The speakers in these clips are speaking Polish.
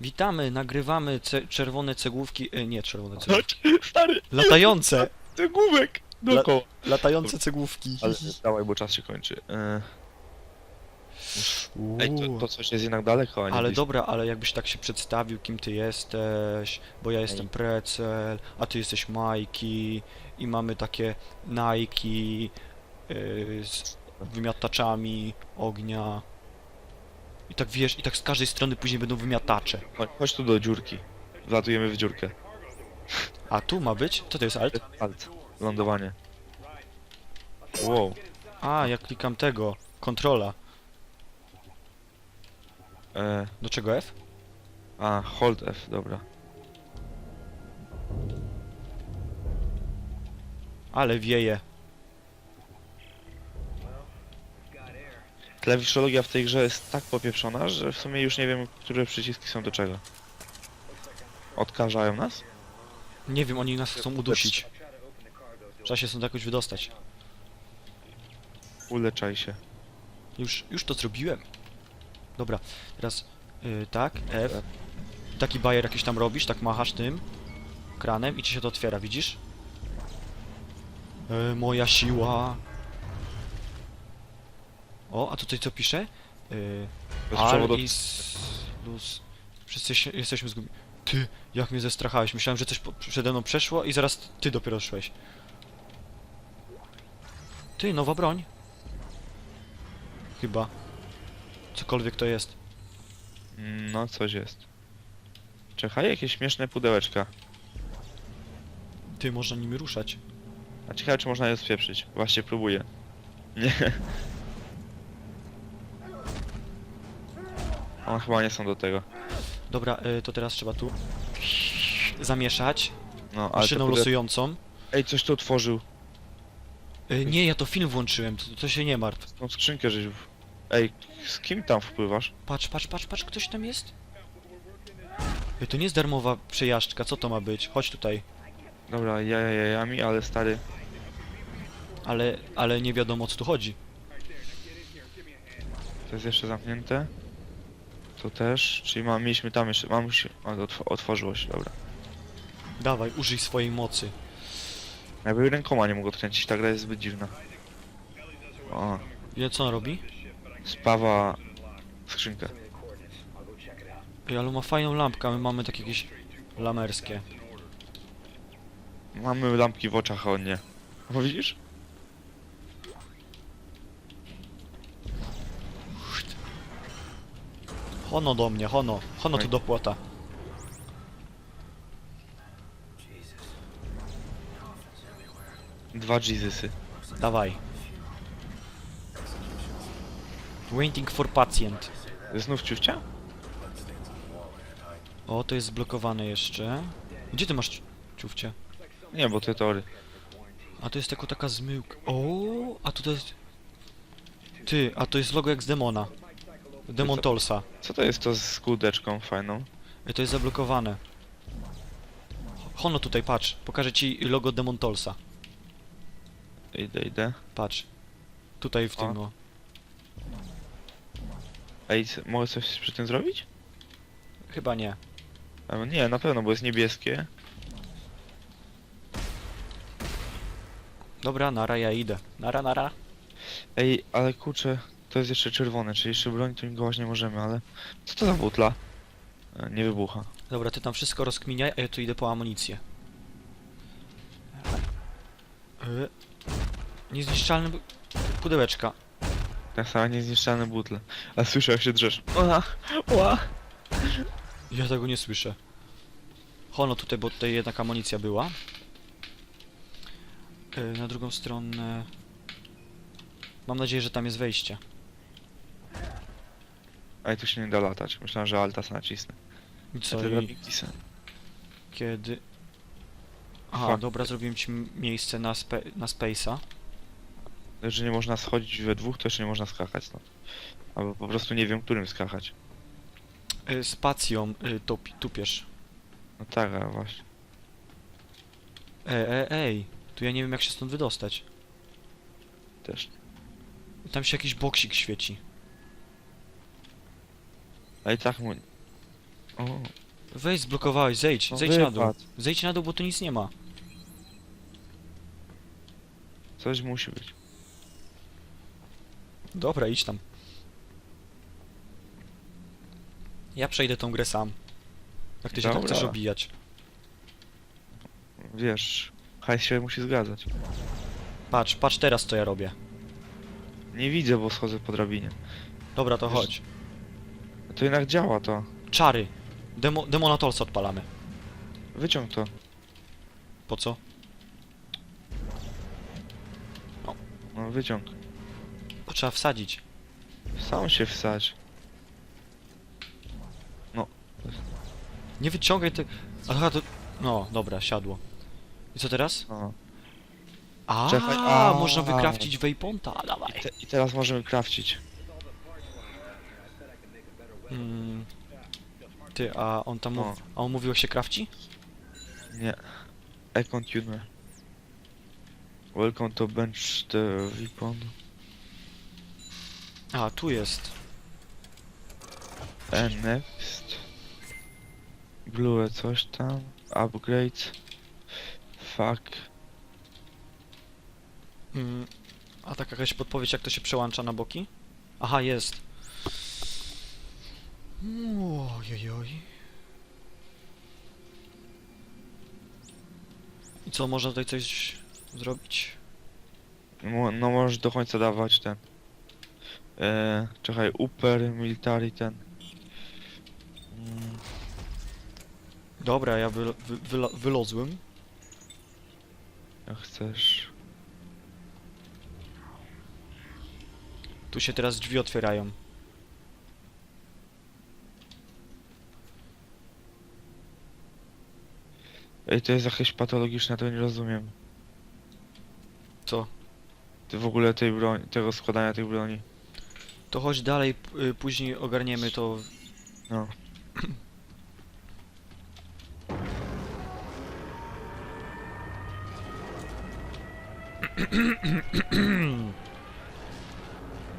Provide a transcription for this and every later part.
Witamy, nagrywamy ce czerwone cegłówki, e, nie czerwone cegłówki, Chodź, stary, latające, ty główek dookoła. latające cegłówki. Ale dawaj, bo czas się kończy. E, Ej, to, to coś jest jednak daleko, a nie Ale blisko. dobra, ale jakbyś tak się przedstawił, kim ty jesteś, bo ja jestem Precel, a ty jesteś Majki i mamy takie Nike yy, z wymiataczami ognia. I tak wiesz, i tak z każdej strony później będą wymiatacze. Chodź, chodź tu do dziurki. Wlatujemy w dziurkę. A tu ma być? Co to jest alt? Alt. Lądowanie. Wow. A, ja klikam tego, kontrola. E, Do czego F? a, hold F, dobra. Ale wieje. Klawiszologia w tej grze jest tak popieprzona, że w sumie już nie wiem, które przyciski są do czego. Odkażają nas? Nie wiem, oni nas chcą udusić. Trzeba się stąd jakoś wydostać. Uleczaj się. Już, już to zrobiłem. Dobra, teraz y, tak, F. Taki bajer jakiś tam robisz, tak machasz tym kranem i ci się to otwiera, widzisz? E, moja siła. O, a tutaj co pisze? Y, Bez Al przewodu. is luz. Wszyscy się, jesteśmy zgubieni. Ty, jak mnie zestrachałeś. Myślałem, że coś po, przede mną przeszło i zaraz ty dopiero szłeś. Ty, nowa broń. Chyba. Cokolwiek to jest. No, coś jest. Czekaj, jakieś śmieszne pudełeczka. Ty, można nimi ruszać. A ciekawe, czy można je spieprzyć. Właśnie próbuję. Nie. One chyba nie są do tego. Dobra, y, to teraz trzeba tu zamieszać No, ale maszyną te pude... losującą. Ej, coś tu otworzył. Y, nie, ja to film włączyłem, to, to się nie martw. Tą skrzynkę żeś... w- Ej, z kim tam wpływasz? Patrz, patrz, patrz, patrz, ktoś tam jest? Y, to nie jest darmowa przejażdżka, co to ma być? Chodź tutaj. Dobra, jaja jajami, ale stary... Ale, ale nie wiadomo o co tu chodzi. To jest jeszcze zamknięte. To też, czyli mam, mieliśmy tam jeszcze... Mam się... A, otw otworzyło się, dobra. Dawaj, użyj swojej mocy. Jakby rękoma nie mógł odkręcić, ta gra jest zbyt dziwna. O, Ile co on robi? spawa... skrzynkę. Ej, ale ma fajną lampkę, a my mamy takie jakieś lamerskie. Mamy lampki w oczach, a on nie. Widzisz? Hono do mnie, hono. Hono tu do płota. Dwa Jesusy. Dawaj. Waiting for patient. Znów ciuchcia? O, to jest zblokowane jeszcze. Gdzie ty masz ci- ciufcie? Nie, bo to tory. A to jest tylko taka zmyłka. O, a tu to jest... Ty, a to jest logo jak z demona. Demon co? Tolsa. Co to jest to z kółdeczką fajną? Ej, to jest zablokowane. Hono tutaj, patrz. Pokażę ci logo Demon Tolsa. Idę, idę. Patrz. Tutaj w tym, o. Ej, c- mogę coś przy tym zrobić? Chyba nie. A, nie, na pewno, bo jest niebieskie. Dobra, nara, ja idę. Nara, nara. Ej, ale kurczę, to jest jeszcze czerwone, czyli jeszcze broni to gołaś nie możemy, ale... Co to za butla? E, Nie wybucha. Dobra, ty tam wszystko rozkminiaj, a ja tu idę po amunicję. E, Niezniszczalny bu- pudełeczka. Tak samo niezniszczalne butle. A słyszę jak się drzesz. Ola, ola. Ja tego nie słyszę. Hono tutaj, bo tutaj jednak amunicja była. E, Na drugą stronę... Mam nadzieję, że tam jest wejście. Ej, tu się nie da latać. Myślałem, że alta se nacisnę. I Co co, ty i kiedy... Aha, Fuck. dobra, zrobiłem ci m- miejsce na, spe na Space'a. Że nie można schodzić we dwóch, to jeszcze nie można skakać stąd. Albo po prostu nie wiem, którym skakać. E, Spacją y, topi- tupiesz. No tak, a właśnie. E, e, ej, tu ja nie wiem jak się stąd wydostać. Też. Tam się jakiś boksik świeci. I tak mu... O, Weź, zblokowałeś, zejdź, no zejdź na dół. wypadł. Zejdź na dół, bo tu nic nie ma. Coś musi być. Dobra, idź tam. Ja przejdę tą grę sam. Jak ty się Dobra. chcesz obijać. Wiesz, hajs się musi zgadzać. Patrz, patrz teraz co ja robię. Nie widzę, bo schodzę po drabinie. Dobra, to Wiesz- chodź. To jednak działa to. Czary. Demo, demona Tolsa odpalamy. Wyciąg to. Po co? No wyciąg. To trzeba wsadzić. Sam się wsadź. Nie wyciągaj te... Aha, to... No, dobra, siadło. I co teraz? No. A, Czekaj, a. można wykrawcić wayponta, dawaj. I, te, I teraz możemy krawcić. Mm. Ty, a on tam No. mów... A on mówił jak się krawci? Nie. Econ Tuner. Welcome to bench the weapon. A, tu jest. And next. Blue coś tam. Upgrade. Fuck. Mm. A tak jakaś podpowiedź jak to się przełącza na boki? Aha, jest. Ojojoj. I co, można tutaj coś zrobić? Mo- No możesz do końca dawać ten. Eee, czekaj, upper, military ten. Mm, Dobra, ja wy wylo wylozłem. jak chcesz. Tu się teraz drzwi otwierają. Ej, to jest jakieś patologiczne, to nie rozumiem. Co? Ty w ogóle tej broni, tego składania tej broni. To chodź dalej, p- y, później ogarniemy to. No.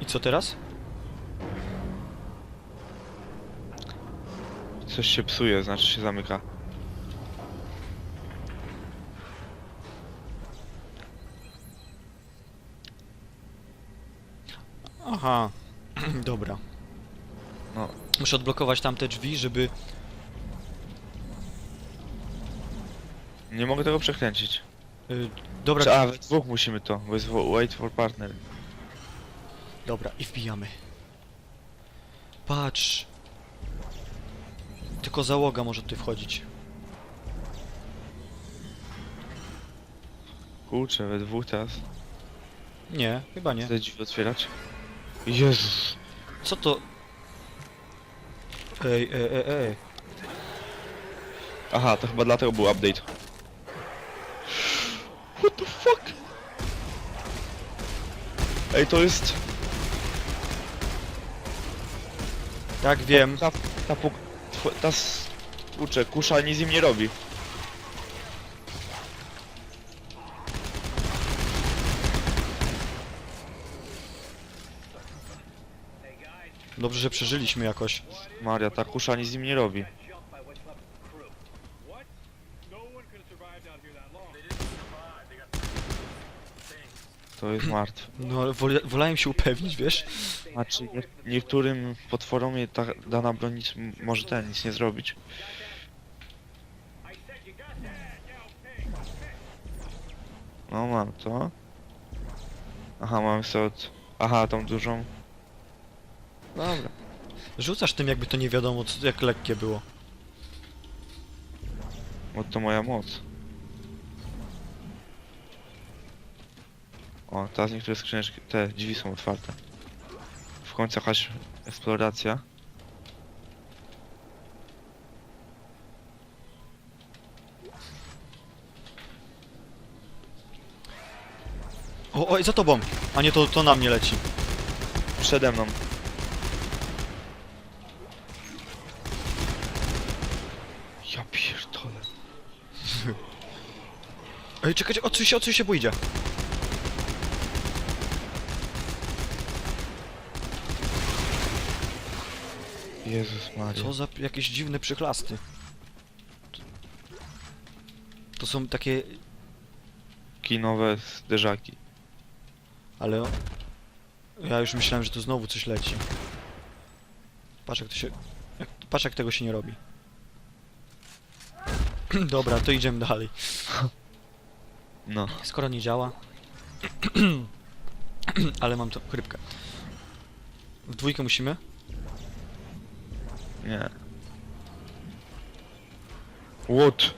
I co teraz? Coś się psuje, znaczy się zamyka. Aha. Dobra. No. Muszę odblokować tamte drzwi, żeby... Nie mogę tego przekręcić. Y, dobra, Czy, a, we dwóch musimy to, bo jest wo- wait for partner. dobra, i wbijamy. Patrz. Tylko załoga może tutaj wchodzić. Kurczę, we dwóch teraz. Nie, chyba nie. Chcę drzwi otwierać. Jezus. Co to? Ej, ej, ej, ej. Aha, to chyba dlatego był update. What the fuck? Ej, to jest... Tak, wiem. Ta, ta, puk... tw- ta s... Kurczę, kusza nic im nie robi. Dobrze, że przeżyliśmy jakoś. Maria, ta kusza nic im nie robi. To jest martwe. No, ale wolałem się upewnić, wiesz? Znaczy, nie, niektórym potworom je ta dana broń nic, może ten, nic nie zrobić. No mam to. Aha, mam sobie od... Aha, tą dużą. Dobra. Rzucasz tym jakby to nie wiadomo, co, jak lekkie było. Bo to moja moc. O, teraz niektóre skrzyneczki, te drzwi są otwarte. W końcu jakaś eksploracja. O, oj, za tobą! A nie, to, to na mnie leci. Przede mną. Ja pierdolę. Ej, czekajcie, odsuń się, odsuń się, bo idzie. Jezus Maria. Co za jakieś dziwne przychlasty. To są takie... Kinowe zderzaki. Ale... Ja już myślałem, że tu znowu coś leci. Patrz jak to się... Jak, patrz jak tego się nie robi. Dobra, to idziemy dalej. No. Skoro nie działa... Ale mam to... chrypkę. W dwójkę musimy? Nie. What?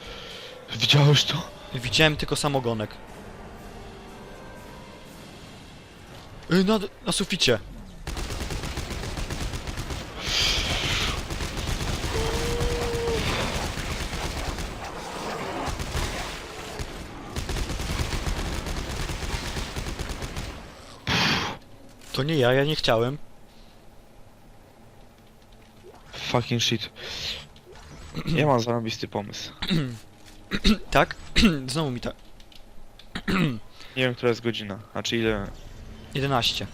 Widziałeś to? Widziałem tylko samogonek. Ej, na, na suficie. To nie ja, ja nie chciałem. Fucking shit. Ja mam zarobisty pomysł. Tak? Znowu mi tak. Nie wiem, która jest godzina. A czy ile? 11.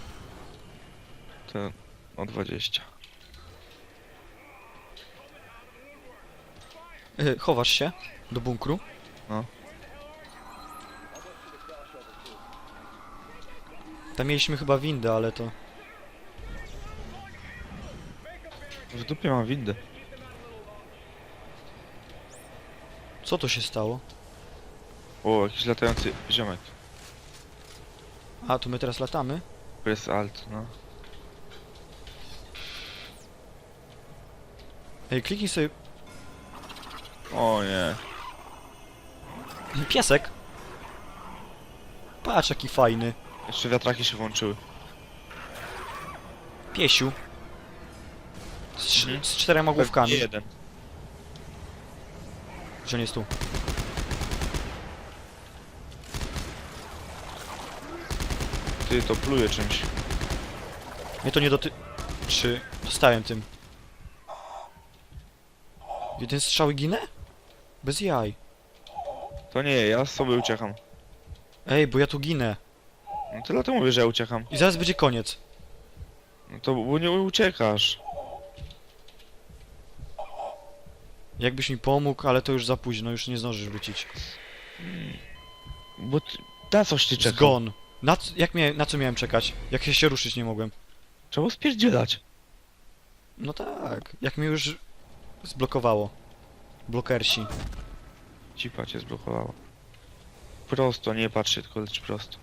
To o 20. Y, chowasz się do bunkru? No. Tam mieliśmy chyba windę, ale to... W dupie mam windę. Co to się stało? O, jakiś latający ziomek. A, tu my teraz latamy? Press alt, no. Ej, kliknij sobie... O nie. Piesek! Patrz, jaki fajny. Jeszcze wiatraki się włączyły. Piesiu. Z, Mhm. z czterema główkami. Pewnie jeden. Że on jest tu. Ty to pluje czymś. Mnie to nie doty... Czy... Dostałem tym. Jeden strzał i ginę? Bez jaj. To nie, ja z sobie uciekam. Ej, bo ja tu ginę. No tyle to mówię, że ja uciekam. I zaraz będzie koniec. No to bo nie uciekasz. Jakbyś mi pomógł, ale to już za późno, już nie zdążysz wrócić. Bo ty, na coś ty czekasz. Zgon. Na, c- jak mia na co miałem czekać? Jak ja się ruszyć nie mogłem? Trzeba spierdzielać. No tak, jak mnie już zblokowało. Blokersi. Cipa cię zblokowała. Prosto, nie patrz się, tylko leć prosto.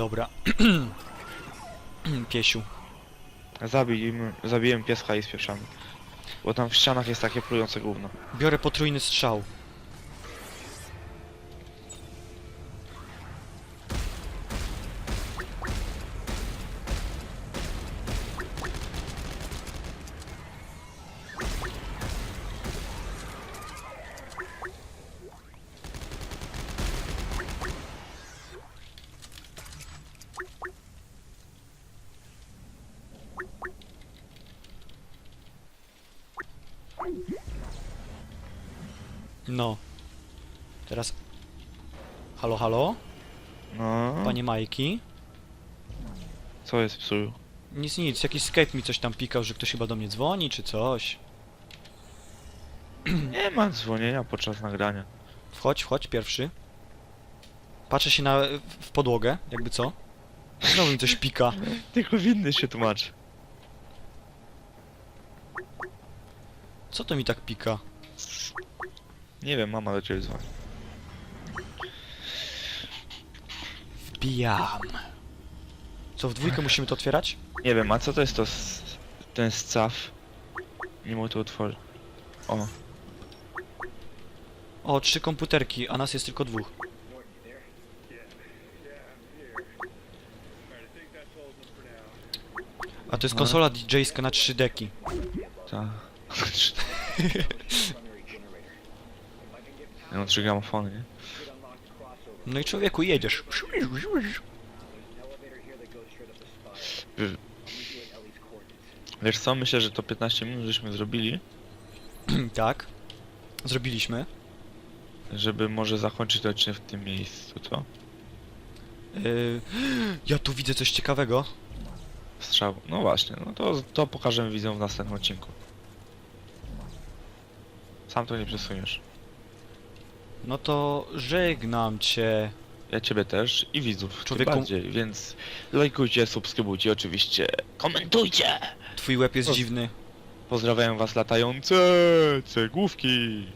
Dobra. Piesiu. Zabij, zabiłem pieska i spieszamy. Bo tam w ścianach jest takie plujące gówno. Biorę potrójny strzał. No. Teraz... Halo, halo? No, Panie Majki? co jest psuju? Nic, nic. Jakiś Skype mi coś tam pikał, że ktoś chyba do mnie dzwoni, czy coś. Nie ma dzwonienia podczas nagrania. Wchodź, wchodź, pierwszy. Patrzę się na... w podłogę, jakby co. Znowu mi coś pika. Tylko winny się tłumaczy. Co to mi tak pika? Nie wiem, mama do ciebie dzwoni. Wbijam. Co, w dwójkę musimy to otwierać? Nie wiem, a co to jest to s- ten scaw? Nie mogę to otworzyć. O, O, trzy komputerki, a nas jest tylko dwóch. A to jest No. konsola DJ-ska na trzy deki. ta. Mam trzy gramofony, nie? No i człowieku, jedziesz. Wiesz co, myślę, że to 15 minut żeśmy zrobili. tak. Zrobiliśmy. żeby może zakończyć ten odcinek w tym miejscu, co? Yy, ja tu widzę coś ciekawego. Strzał. No właśnie, no to, to pokażemy widzom w następnym odcinku. Sam to nie przesuniesz. No to żegnam cię. Ja ciebie też i widzów, Człowieku- tym bardziej, więc lajkujcie, subskrybujcie oczywiście, komentujcie! Twój łeb jest O. dziwny. Pozdrawiam was latające cegłówki!